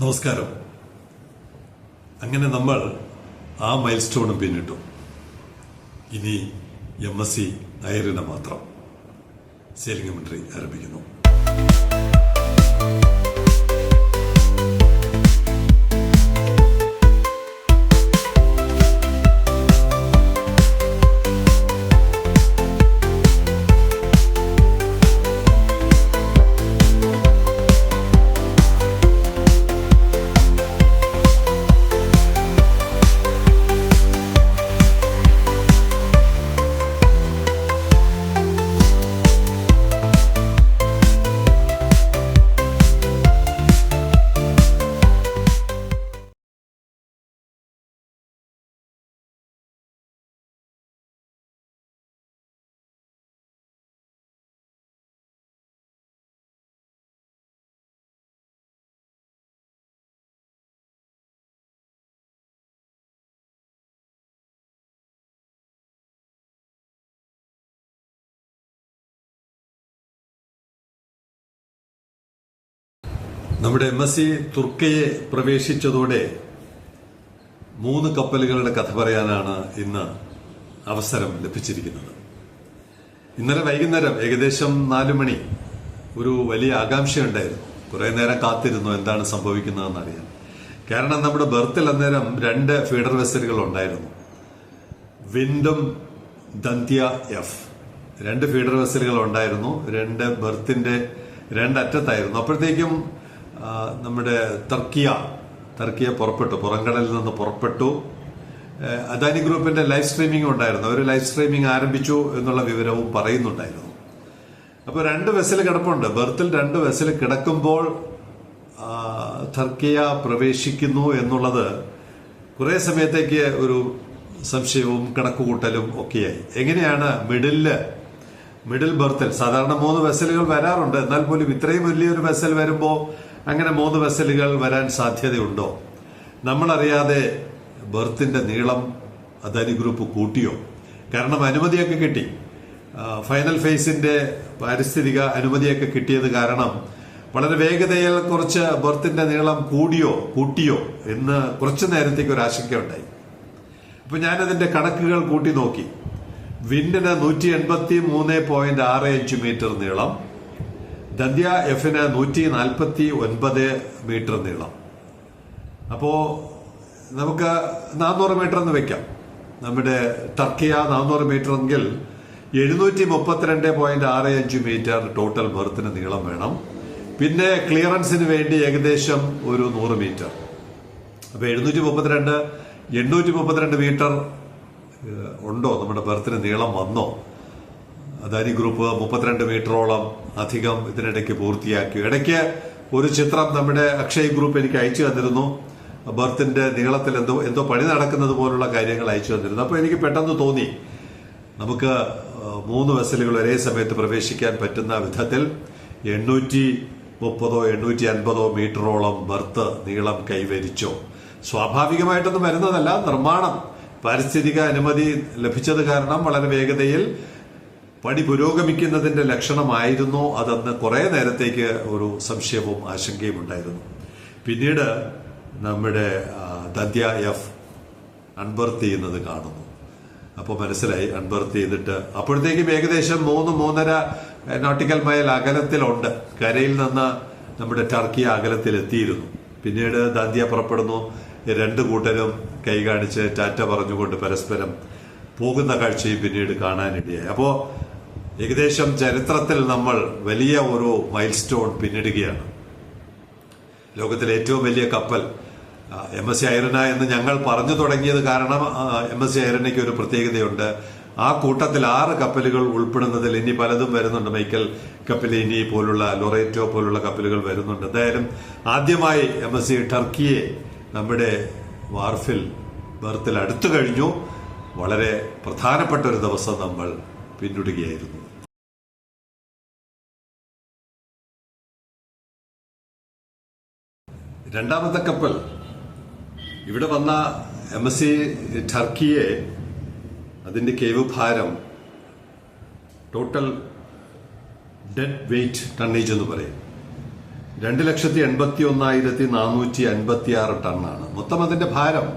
നമസ്കാരം. അങ്ങനെ നമ്മൾ ആ മൈൽ സ്റ്റോണും പിന്നിട്ടു. ഇനി എം എസ് സി അയറിനെ മാത്രം. സെയിലിംഗ് മന്ത്രി ആരംഭിക്കുന്നു. നമ്മുടെ എം എസ് സി തുർക്കയെ പ്രവേശിച്ചതോടെ മൂന്ന് കപ്പലുകളുടെ കഥ പറയാനാണ് ഇന്ന് അവസരം ലഭിച്ചിരിക്കുന്നത്. ഇന്നലെ വൈകുന്നേരം ഏകദേശം നാലു മണി ഒരു വലിയ ആകാംക്ഷയുണ്ടായിരുന്നു. കുറെ നേരം കാത്തിരുന്നു എന്താണ് സംഭവിക്കുന്നതെന്ന് അറിയാൻ കാരണം നമ്മുടെ ബർത്തിൽ അന്നേരം രണ്ട് ഫീഡർ വെസലുകൾ ഉണ്ടായിരുന്നു. വിൻഡും ദന്ത്യ എഫ്. രണ്ട് ഫീഡർ വെസലുകൾ ഉണ്ടായിരുന്നു. രണ്ട് ബർത്തിന്റെ രണ്ടറ്റത്തായിരുന്നു അപ്പോഴത്തേക്കും നമ്മുടെ തർക്കിയ തർക്കിയ പുറപ്പെട്ടു പുറംകടലിൽ നിന്ന് പുറപ്പെട്ടു. അദാനി ഗ്രൂപ്പിന്റെ ലൈവ് സ്ട്രീമിംഗ് ഉണ്ടായിരുന്നു. അവർ ലൈവ് സ്ട്രീമിംഗ് ആരംഭിച്ചു എന്നുള്ള വിവരവും പറയുന്നുണ്ടായിരുന്നു. അപ്പോൾ രണ്ട് വെസൽ കിടപ്പുണ്ട്. ബെർത്തിൽ രണ്ട് വെസൽ കിടക്കുമ്പോൾ തർക്കിയ പ്രവേശിക്കുന്നു എന്നുള്ളത് കുറെ സമയത്തേക്ക് ഒരു സംശയവും കണക്കുകൂട്ടലും ഒക്കെയായി. എങ്ങനെയാണ് മിഡിൽ മിഡിൽ ബർത്തിൽ? സാധാരണ മൂന്ന് വെസലുകൾ വരാറുണ്ട്. എന്നാൽ പോലും ഇത്രയും വലിയൊരു വെസൽ വരുമ്പോൾ അങ്ങനെ മൂന്ന് വെസലുകൾ വരാൻ സാധ്യതയുണ്ടോ? നമ്മളറിയാതെ ബർത്തിന്റെ നീളം അദാനി ഗ്രൂപ്പ് കൂട്ടിയോ? കാരണം അനുമതിയൊക്കെ കിട്ടി. ഫൈനൽ ഫേസിന്റെ പാരിസ്ഥിതിക അനുമതിയൊക്കെ കിട്ടിയത് കാരണം വളരെ വേഗതയിൽ കുറച്ച് ബർത്തിന്റെ നീളം കൂടിയോ കൂട്ടിയോ എന്ന് കുറച്ചു നേരത്തേക്ക് ഒരു ആശങ്ക ആശങ്കയുണ്ടായി അപ്പൊ ഞാനതിന്റെ കണക്കുകൾ കൂട്ടി നോക്കി. വിൻഡിന് നൂറ്റി എൺപത്തി മൂന്ന് പോയിന്റ് ആറ് അഞ്ച് മീറ്റർ നീളം ദന്ത്യ എഫിന് നൂറ്റി നാൽപ്പത്തി ഒൻപത് മീറ്റർ നീളം. അപ്പോ നമുക്ക് നാനൂറ് മീറ്റർ എന്ന് വെക്കാം. നമ്മുടെ ടർക്കിയ നാനൂറ് മീറ്റർ എങ്കിൽ എഴുന്നൂറ്റി മുപ്പത്തിരണ്ട് പോയിന്റ് ആറ് അഞ്ച് മീറ്റർ ടോട്ടൽ ബർത്തിന് നീളം വേണം. പിന്നെ ക്ലിയറൻസിന് വേണ്ടി ഏകദേശം ഒരു നൂറ് മീറ്റർ. അപ്പൊ എഴുന്നൂറ്റി മുപ്പത്തിരണ്ട് എണ്ണൂറ്റി മുപ്പത്തിരണ്ട് മീറ്റർ ഉണ്ടോ? നമ്മുടെ ബർത്തിന് നീളം വന്നോ? അദാനി ഗ്രൂപ്പ് മുപ്പത്തിരണ്ട് മീറ്ററോളം അധികം ഇതിനിടയ്ക്ക് പൂർത്തിയാക്കി. ഇടയ്ക്ക് ഒരു ചിത്രം നമ്മുടെ അക്ഷയ് ഗ്രൂപ്പ് എനിക്ക് അയച്ചു തന്നിരുന്നു. ബർത്തിന്റെ നീളത്തിൽ എന്തോ എന്തോ പണി നടക്കുന്നത് പോലുള്ള കാര്യങ്ങൾ അയച്ചു തന്നിരുന്നു. അപ്പോൾ എനിക്ക് പെട്ടെന്ന് തോന്നി നമുക്ക് മൂന്ന് വെസലുകൾ ഒരേ സമയത്ത് പ്രവേശിക്കാൻ പറ്റുന്ന വിധത്തിൽ എണ്ണൂറ്റി മുപ്പതോ എണ്ണൂറ്റി അൻപതോ മീറ്ററോളം ബർത്ത് നീളം കൈവരിച്ചോ. സ്വാഭാവികമായിട്ടൊന്നും വരുന്നതല്ല നിർമ്മാണം പാരിസ്ഥിതിക അനുമതി ലഭിച്ചത് കാരണം വളരെ വേഗതയിൽ പണി പുരോഗമിക്കുന്നതിന്റെ ലക്ഷണമായിരുന്നു അതെന്ന് കുറെ നേരത്തേക്ക് ഒരു സംശയവും ആശങ്കയും ഉണ്ടായിരുന്നു. പിന്നീട് നമ്മുടെ ദദ്യ എഫ് അൺബർത്ത് ചെയ്യുന്നത് കാണുന്നു. അപ്പോൾ മനസ്സിലായി അൺബർത്ത് ചെയ്തിട്ട് അപ്പോഴത്തേക്കും ഏകദേശം മൂന്ന് മൂന്നര നോട്ടിക്കൽ മൈൽ അകലത്തിലുണ്ട്. കരയിൽ നിന്ന് നമ്മുടെ ടർക്കി അകലത്തിൽ എത്തിയിരുന്നു പിന്നീട് ദന്ത്യ പുറപ്പെടുന്നു. രണ്ട് കൂട്ടരും കൈ കാണിച്ച് ടാറ്റ പറഞ്ഞുകൊണ്ട് പരസ്പരം പോകുന്ന കാഴ്ചയും പിന്നീട് കാണാനിടയായി. അപ്പോ ഏകദേശം ചരിത്രത്തിൽ നമ്മൾ വലിയ ഒരു മൈൽ സ്റ്റോൺ പിന്നിടുകയാണ്. ലോകത്തിലെ ഏറ്റവും വലിയ കപ്പൽ എം എസ് സി ഐറന എന്ന് ഞങ്ങൾ പറഞ്ഞു തുടങ്ങിയത് കാരണം എം എസ് സി ഐറനയ്ക്ക് ഒരു പ്രത്യേകതയുണ്ട്. ആ കൂട്ടത്തിൽ ആറ് കപ്പലുകൾ ഉൾപ്പെടുന്നതിൽ ഇനി പലതും വരുന്നുണ്ട്. മൈക്കൽ കപ്പലിനി പോലുള്ള ലൊറേറ്റോ പോലുള്ള കപ്പലുകൾ വരുന്നുണ്ട്. എന്തായാലും ആദ്യമായി എം എസ് സി ടർക്കിയെ നമ്മുടെ വാർഫിൽ ബർത്തിൽ അടുത്തു കഴിഞ്ഞു. വളരെ പ്രധാനപ്പെട്ട ഒരു ദിവസം നമ്മൾ പിന്നിടുകയായിരുന്നു. രണ്ടാമത്തെ കപ്പൽ ഇവിടെ വന്ന എം എസ് സി ടർക്കിയെ അതിന്റെ കേവ് ഭാരം ടോട്ടൽ ഡെഡ് വെയ്റ്റ് ടണ്ണേജ് എന്ന് പറയും. രണ്ട് ലക്ഷത്തി എൺപത്തി ഒന്നായിരത്തി നാനൂറ്റി അൻപത്തി ആറ് ടണ്ണാണ്. മൊത്തം അതിന്റെ ഭാരം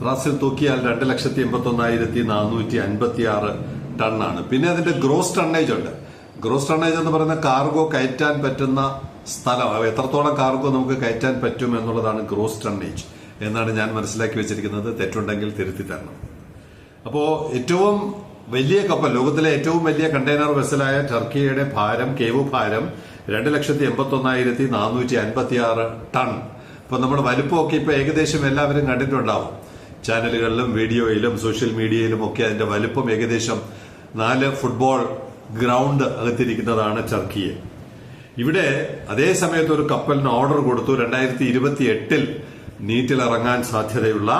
ത്രാസിൽ തൂക്കിയാൽ രണ്ട് ലക്ഷത്തി എൺപത്തി ഒന്നായിരത്തി നാനൂറ്റി അൻപത്തി ആറ് ടണ്ണാണ്. പിന്നെ അതിന്റെ ഗ്രോസ് ടണ്ണേജ് ഉണ്ട്. ഗ്രോസ് ടണ്ണേജ് എന്ന് പറയുന്ന കാർഗോ കയറ്റാൻ പറ്റുന്ന സ്ഥലം എത്രത്തോളം കാർഗോ നമുക്ക് കയറ്റാൻ പറ്റും എന്നുള്ളതാണ് ഗ്രോസ് ടണ്ണേജ് എന്നാണ് ഞാൻ മനസ്സിലാക്കി വെച്ചിരിക്കുന്നത്. തെറ്റുണ്ടെങ്കിൽ തിരുത്തി തരണം. അപ്പോ ഏറ്റവും വലിയ കപ്പൽ ലോകത്തിലെ ഏറ്റവും വലിയ കണ്ടെയ്നർ വെസലായ ടർക്കിയുടെ ഭാരം കേവ് ഭാരം രണ്ട് ലക്ഷത്തി എൺപത്തി ഒന്നായിരത്തി നാനൂറ്റി അൻപത്തി ആറ് ടൺ. ഇപ്പൊ നമ്മുടെ വലുപ്പമൊക്കെ ഇപ്പൊ ഏകദേശം എല്ലാവരും കണ്ടിട്ടുണ്ടാവും. ചാനലുകളിലും വീഡിയോയിലും സോഷ്യൽ മീഡിയയിലും ഒക്കെ അതിന്റെ വലുപ്പം ഏകദേശം നാല് ഫുട്ബോൾ ഗ്രൗണ്ട് അകത്തിരിക്കുന്നതാണ് ടർക്കിയെ. ഇവിടെ അതേ സമയത്ത് ഒരു കപ്പലിന് ഓർഡർ കൊടുത്തു. രണ്ടായിരത്തി ഇരുപത്തി എട്ടിൽ നീറ്റിലിറങ്ങാൻ സാധ്യതയുള്ള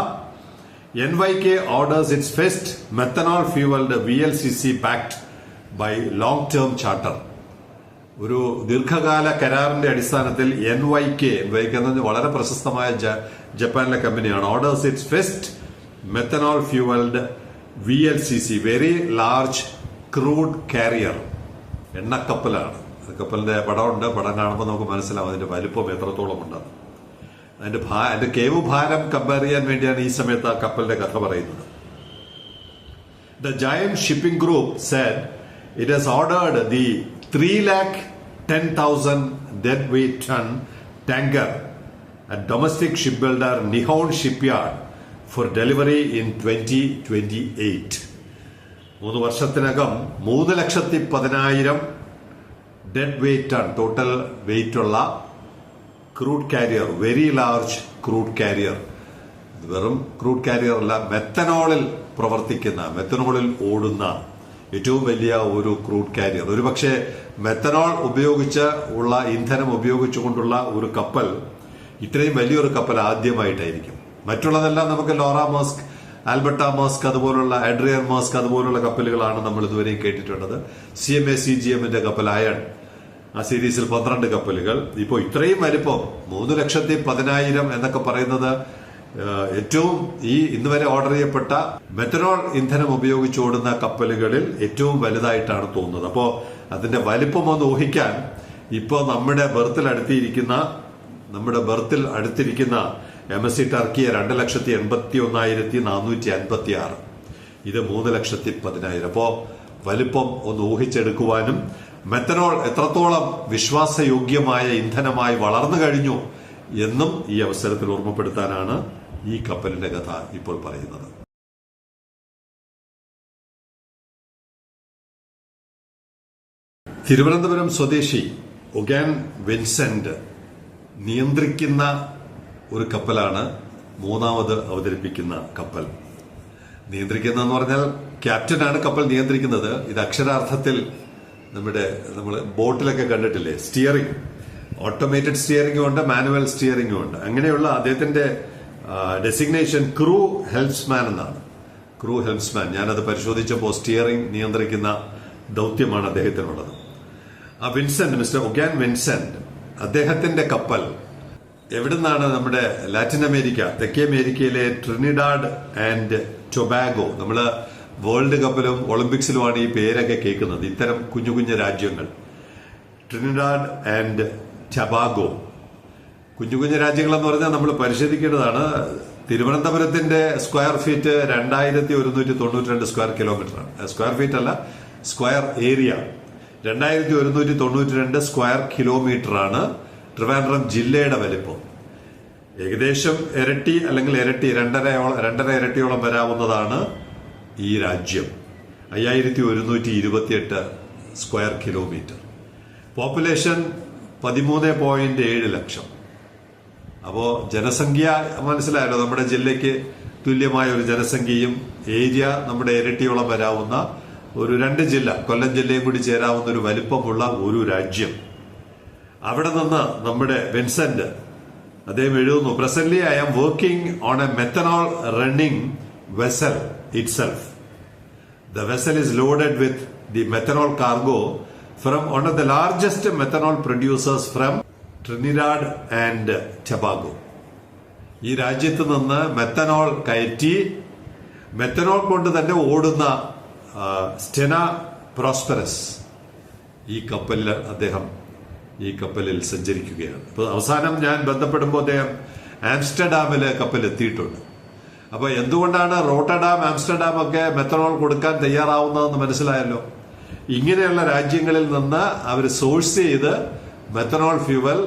N Y K orders its first methanol fuelled V L C C backed by long term charter ഒരു ദീർഘകാല കരാറിന്റെ അടിസ്ഥാനത്തിൽ N Y K N Y K എന്ന് വളരെ പ്രശസ്തമായ ജപ്പാനിലെ കമ്പനിയാണ്. Orders its first methanol fuelled V L C C very large crude carrier എണ്ണക്കപ്പലാണ്. കപ്പലിന്റെ പടമുണ്ട്. പടം കാണുമ്പോൾ നമുക്ക് മനസ്സിലാവും അതിന്റെ വലിപ്പം എത്രത്തോളം ഉണ്ടെന്ന് അതിന്റെ ഭാ അതിന്റെ കേവ് ഭാരം കമ്പയർ ചെയ്യാൻ വേണ്ടിയാണ് ഈ സമയത്ത് ആ കപ്പലിന്റെ കഥ പറയുന്നത്. The giant shipping group said it has ordered the 3 lakh 10,000 deadweight ton tanker at domestic shipbuilder Nihon Shipyard for delivery in 2028. മൂന്ന് വർഷത്തിനകം മൂന്ന് ലക്ഷത്തി പതിനായിരം ഡെഡ് വെയിറ്റ് ആണ് ടോട്ടൽ ഉള്ള crude carrier very large crude carrier വെറും ക്രൂഡ് കാരിയർ അല്ല മെത്തനോളിൽ പ്രവർത്തിക്കുന്ന മെത്തനോളിൽ ഓടുന്ന ഏറ്റവും വലിയ ഒരു ക്രൂഡ് കാരിയർ ഒരുപക്ഷെ മെത്തനോൾ ഉപയോഗിച്ച് ഉള്ള ഇന്ധനം ഉപയോഗിച്ചുകൊണ്ടുള്ള ഒരു കപ്പൽ ഇത്രയും വലിയൊരു കപ്പൽ ആദ്യമായിട്ടായിരിക്കും. മറ്റുള്ളതെല്ലാം നമുക്ക് ലോറ മോസ്ക് ആൽബർട്ട മോസ്ക് അതുപോലുള്ള അഡ്രിയർ മോസ്ക് അതുപോലുള്ള കപ്പലുകളാണ് നമ്മൾ ഇതുവരെയും കേട്ടിട്ടുള്ളത്. C M A C G എമ്മിന്റെ കപ്പൽ അയൺ ആ സീരീസിൽ പന്ത്രണ്ട് കപ്പലുകൾ. ഇപ്പോൾ ഇത്രയും വലിപ്പം മൂന്ന് ലക്ഷത്തി പതിനായിരം എന്നൊക്കെ പറയുന്നത് ഏറ്റവും ഈ ഇന്ന് വരെ ഓർഡർ ചെയ്യപ്പെട്ട മെത്തനോൾ ഇന്ധനം ഉപയോഗിച്ച് ഓടുന്ന കപ്പലുകളിൽ ഏറ്റവും വലുതായിട്ടാണ് തോന്നുന്നത്. അപ്പോൾ അതിന്റെ വലിപ്പം ഒന്ന് ഊഹിക്കാൻ ഇപ്പോൾ നമ്മുടെ ബർത്തിൽ അടുത്തിരിക്കുന്ന നമ്മുടെ ബർത്തിൽ അടുത്തിരിക്കുന്ന എം എസ് സി ടർക്കിയെ രണ്ട് ലക്ഷത്തി എൺപത്തി ഒന്നായിരത്തി നാനൂറ്റി അൻപത്തി ആറ് ഇത് മൂന്ന് ലക്ഷത്തി പതിനായിരം. അപ്പോ വലിപ്പം ഒന്ന് ഊഹിച്ചെടുക്കുവാനും മെത്തനോൾ എത്രത്തോളം വിശ്വാസയോഗ്യമായ ഇന്ധനമായി വളർന്നു കഴിഞ്ഞു എന്നും ഈ അവസരത്തിൽ ഓർമ്മപ്പെടുത്താനാണ് ഈ കപ്പലിന്റെ കഥ ഇപ്പോൾ പറയുന്നത്. തിരുവനന്തപുരം സ്വദേശി ഒഗാൻ വിൻസെന്റ് നിയന്ത്രിക്കുന്ന ഒരു കപ്പലാണ് മൂന്നാമത് അവതരിപ്പിക്കുന്ന കപ്പൽ. നിയന്ത്രിക്കുന്ന എന്ന് പറഞ്ഞാൽ ക്യാപ്റ്റനാണ് കപ്പൽ നിയന്ത്രിക്കുന്നത്. ഇത് അക്ഷരാർത്ഥത്തിൽ നമ്മുടെ നമ്മൾ ബോട്ടിലൊക്കെ കണ്ടിട്ടില്ലേ? സ്റ്റിയറിംഗ് ഓട്ടോമേറ്റഡ് സ്റ്റിയറിംഗും ഉണ്ട് മാനുവൽ സ്റ്റിയറിംഗും ഉണ്ട്. അങ്ങനെയുള്ള അദ്ദേഹത്തിന്റെ ഡെസിഗ്നേഷൻ ക്രൂ ഹെൽപ്സ്മാൻ എന്നാണ്. ക്രൂ ഹെൽപ്സ്മാൻ ഞാനത് പരിശോധിച്ചപ്പോൾ സ്റ്റിയറിംഗ് നിയന്ത്രിക്കുന്ന ദൗത്യമാണ് അദ്ദേഹത്തിനുള്ളത്. ആ വിൻസെന്റ് മിസ്റ്റർ ഒഗാൻ വിൻസെന്റ് അദ്ദേഹത്തിന്റെ കപ്പൽ എവിടുന്നാണ് നമ്മുടെ ലാറ്റിൻ അമേരിക്ക തെക്കേ അമേരിക്കയിലെ ട്രിനിഡാഡ് ആൻഡ് ടൊബാഗോ നമ്മൾ വേൾഡ് കപ്പിലും ഒളിമ്പിക്സിലുമാണ് ഈ പേരൊക്കെ കേൾക്കുന്നത്. ഇത്തരം കുഞ്ഞു കുഞ്ഞു രാജ്യങ്ങൾ. Trinidad and Tobago. കുഞ്ഞു കുഞ്ഞു രാജ്യങ്ങളെന്ന് പറഞ്ഞാൽ നമ്മൾ പരിശോധിക്കേണ്ടതാണ്. തിരുവനന്തപുരത്തിന്റെ സ്ക്വയർ ഫീറ്റ് രണ്ടായിരത്തി ഒരുന്നൂറ്റി തൊണ്ണൂറ്റി രണ്ട് സ്ക്വയർ കിലോമീറ്റർ ആണ് സ്ക്വയർ ഫീറ്റ് അല്ല സ്ക്വയർ ഏരിയ. രണ്ടായിരത്തി ഒരുന്നൂറ്റി തൊണ്ണൂറ്റി രണ്ട് സ്ക്വയർ കിലോമീറ്റർ ആണ് ട്രിവാൻഡ്രം ജില്ലയുടെ വലിപ്പം. ഏകദേശം ഇരട്ടി അല്ലെങ്കിൽ ഇരട്ടി രണ്ടര രണ്ടര ഇരട്ടിയോളം വരാവുന്നതാണ് ഈ രാജ്യം അയ്യായിരത്തി ഒരുന്നൂറ്റി ഇരുപത്തിയെട്ട് സ്ക്വയർ കിലോമീറ്റർ. പോപ്പുലേഷൻ പതിമൂന്ന് പോയിന്റ് ഏഴ് ലക്ഷം. അപ്പോൾ ജനസംഖ്യ മനസ്സിലായല്ലോ നമ്മുടെ ജില്ലയ്ക്ക് തുല്യമായ ഒരു ജനസംഖ്യയും ഏരിയ നമ്മുടെ ഇരട്ടിയോളം വരാവുന്ന ഒരു രണ്ട് ജില്ല കൊല്ലം ജില്ലയും കൂടി ചേരാവുന്ന ഒരു വലിപ്പമുള്ള ഒരു രാജ്യം. അവിടെ നിന്ന് നമ്മുടെ വിൻസെന്റ് അദ്ദേഹം എഴുതുന്നു presently I am working on a methanol running vessel itself The vessel is loaded with the methanol cargo from one of the largest methanol producers from Trinidad and Tobago. ഈ രാജ്യത്ത് നിന്ന് മെത്തനോൾ കയറ്റി methanol കൊണ്ട് തന്നെ ഓടുന്ന Stena prosperous ഈ കപ്പലിൽ അദ്ദേഹം ഈ കപ്പലിൽ സഞ്ചരിക്കുകയാണ് അപ്പോൾ അവസാനം ഞാൻ ബന്ധപ്പെടുമ്പോൾ അദ്ദേഹം ആംസ്റ്റർഡാമിൽ കപ്പൽ എത്തിയിട്ടുണ്ട് അപ്പോൾ എന്തുകൊണ്ടാണ് റോട്ടഡാം ആംസ്റ്റർഡാം ഒക്കെ മെത്തനോൾ കൊടുക്കാൻ തയ്യാറാവുന്നതെന്ന് മനസ്സിലായല്ലോ? ഇങ്ങനെയുള്ള രാജ്യങ്ങളിൽ നിന്ന് അവർ സോഴ്സ് ചെയ്ത് മെത്തനോൾ ഫ്യൂവൽ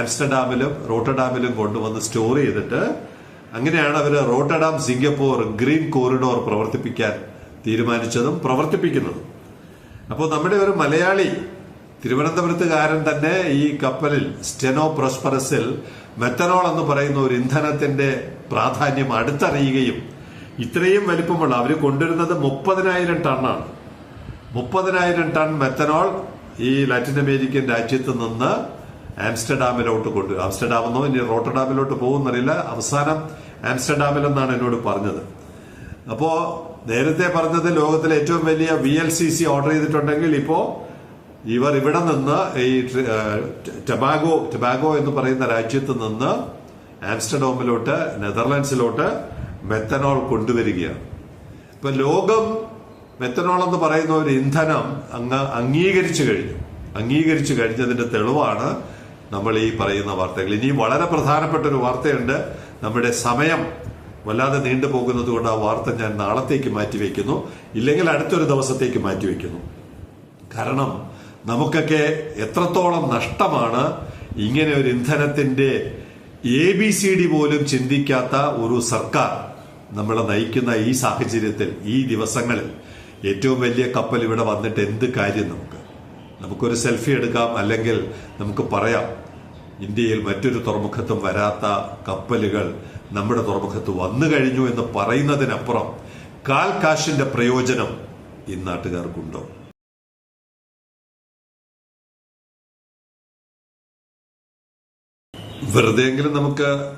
ആംസ്റ്റർഡാമിലും റോട്ടഡാമിലും കൊണ്ടുവന്ന് സ്റ്റോർ ചെയ്തിട്ട് അങ്ങനെയാണ് അവർ റോട്ടഡാം സിംഗപ്പൂർ ഗ്രീൻ കോറിഡോർ പ്രവർത്തിപ്പിക്കാൻ തീരുമാനിച്ചതും പ്രവർത്തിപ്പിക്കുന്നതും. അപ്പോൾ നമ്മുടെ ഒരു മലയാളി തിരുവനന്തപുരത്തുകാരൻ തന്നെ ഈ കപ്പലിൽ സ്റ്റെനോ പ്രോസ്പറസിൽ മെത്തനോൾ എന്ന് പറയുന്ന ഒരു ഇന്ധനത്തിന്റെ പ്രാധാന്യം അടുത്തറിയുകയും ഇത്രയും വലിപ്പമുള്ള അവർ കൊണ്ടുവരുന്നത് മുപ്പതിനായിരം ടണ്ണാണ്. മുപ്പതിനായിരം ടൺ മെത്തനോൾ ഈ ലാറ്റിൻ അമേരിക്കൻ രാജ്യത്ത് നിന്ന് ആംസ്റ്റർഡാമിലോട്ട് കൊണ്ടു ആംസ്റ്റർഡാമെന്നോ ഇനി റോട്ടർഡാമിലോട്ട് പോകുന്നറിയില്ല അവസാനം ആംസ്റ്റർഡാമിലെന്നാണ് എന്നോട് പറഞ്ഞത്. അപ്പോ നേരത്തെ പറഞ്ഞത് ലോകത്തിലെ ഏറ്റവും വലിയ V L C C order ചെയ്തിട്ടുണ്ടെങ്കിൽ ഇപ്പോ ഇവർ ഇവിടെ നിന്ന് ഈ ടബാഗോ ടബാഗോ എന്ന് പറയുന്ന രാജ്യത്ത് നിന്ന് ആംസ്റ്റർഡോമിലോട്ട് നെതർലാൻഡ്സിലോട്ട് മെത്തനോൾ കൊണ്ടുവരികയാണ്. ഇപ്പൊ ലോകം മെത്തനോൾ എന്ന് പറയുന്ന ഒരു ഇന്ധനം അങ്ങ് അംഗീകരിച്ചു കഴിഞ്ഞു. അംഗീകരിച്ചു കഴിഞ്ഞതിന്റെ തെളിവാണ് നമ്മൾ ഈ പറയുന്ന വാർത്തകൾ. ഇനി വളരെ പ്രധാനപ്പെട്ട ഒരു വാർത്തയുണ്ട്. നമ്മുടെ സമയം വല്ലാതെ നീണ്ടു പോകുന്നത് കൊണ്ട് ആ വാർത്ത ഞാൻ നാളത്തേക്ക് മാറ്റിവെക്കുന്നു. ഇല്ലെങ്കിൽ അടുത്തൊരു ദിവസത്തേക്ക് മാറ്റിവെക്കുന്നു. കാരണം നമുക്കൊക്കെ എത്രത്തോളം നഷ്ടമാണ് ഇങ്ങനെ ഒരു ഇന്ധനത്തിന്റെ എ ബി സി ഡി പോലും ചിന്തിക്കാത്ത ഒരു സർക്കാർ നമ്മളെ നയിക്കുന്ന ഈ സാഹചര്യത്തിൽ ഈ ദിവസങ്ങളിൽ ഏറ്റവും വലിയ കപ്പൽ ഇവിടെ വന്നിട്ട് എന്ത് കാര്യം നമുക്ക്? നമുക്കൊരു സെൽഫി എടുക്കാം അല്ലെങ്കിൽ നമുക്ക് പറയാം ഇന്ത്യയിൽ മറ്റൊരു തുറമുഖത്തും വരാത്ത കപ്പലുകൾ നമ്മുടെ തുറമുഖത്ത് വന്നു കഴിഞ്ഞു എന്ന് പറയുന്നതിനപ്പുറം കാൽ കാശിന്റെ പ്രയോജനം ഈ നാട്ടുകാർക്കുണ്ടോ? വെറുതെയെങ്കിലും നമുക്ക്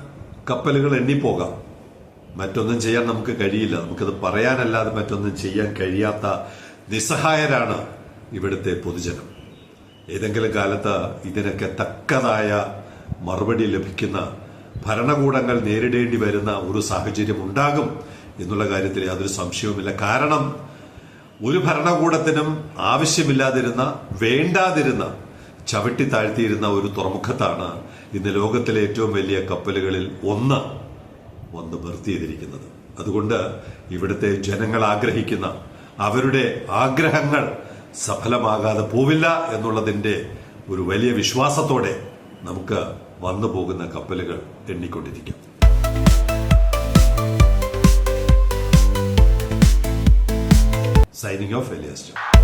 കപ്പലുകൾ എണ്ണിപ്പോകാം. മറ്റൊന്നും ചെയ്യാൻ നമുക്ക് കഴിയില്ല. നമുക്കത് പറയാനല്ലാതെ മറ്റൊന്നും ചെയ്യാൻ കഴിയാത്ത നിസ്സഹായരാണ് ഇവിടുത്തെ പൊതുജനം. ഏതെങ്കിലും കാലത്ത് ഇതിനൊക്കെ തക്കതായ മറുപടി ലഭിക്കുന്ന ഭരണകൂടങ്ങൾ നേരിടേണ്ടി വരുന്ന ഒരു സാഹചര്യം ഉണ്ടാകും എന്നുള്ള കാര്യത്തിൽ യാതൊരു സംശയവുമില്ല. കാരണം ഒരു ഭരണകൂടത്തിനും ആവശ്യമില്ലാതിരുന്ന വേണ്ടാതിരുന്ന ചവിട്ടി താഴ്ത്തിയിരുന്ന ഒരു തുറമുഖത്താണ് ഇന്ന് ലോകത്തിലെ ഏറ്റവും വലിയ കപ്പലുകളിൽ ഒന്ന് വന്ന് നിർത്തി ചെയ്തിരിക്കുന്നത്. അതുകൊണ്ട് ഇവിടുത്തെ ജനങ്ങൾ ആഗ്രഹിക്കുന്ന അവരുടെ ആഗ്രഹങ്ങൾ സഫലമാകാതെ പോവില്ല എന്നുള്ളതിന്റെ ഒരു വലിയ വിശ്വാസത്തോടെ നമുക്ക് വന്നു പോകുന്ന കപ്പലുകൾ എണ്ണിക്കൊണ്ടിരിക്കാം. Signing off എലിയസ്റ്റ്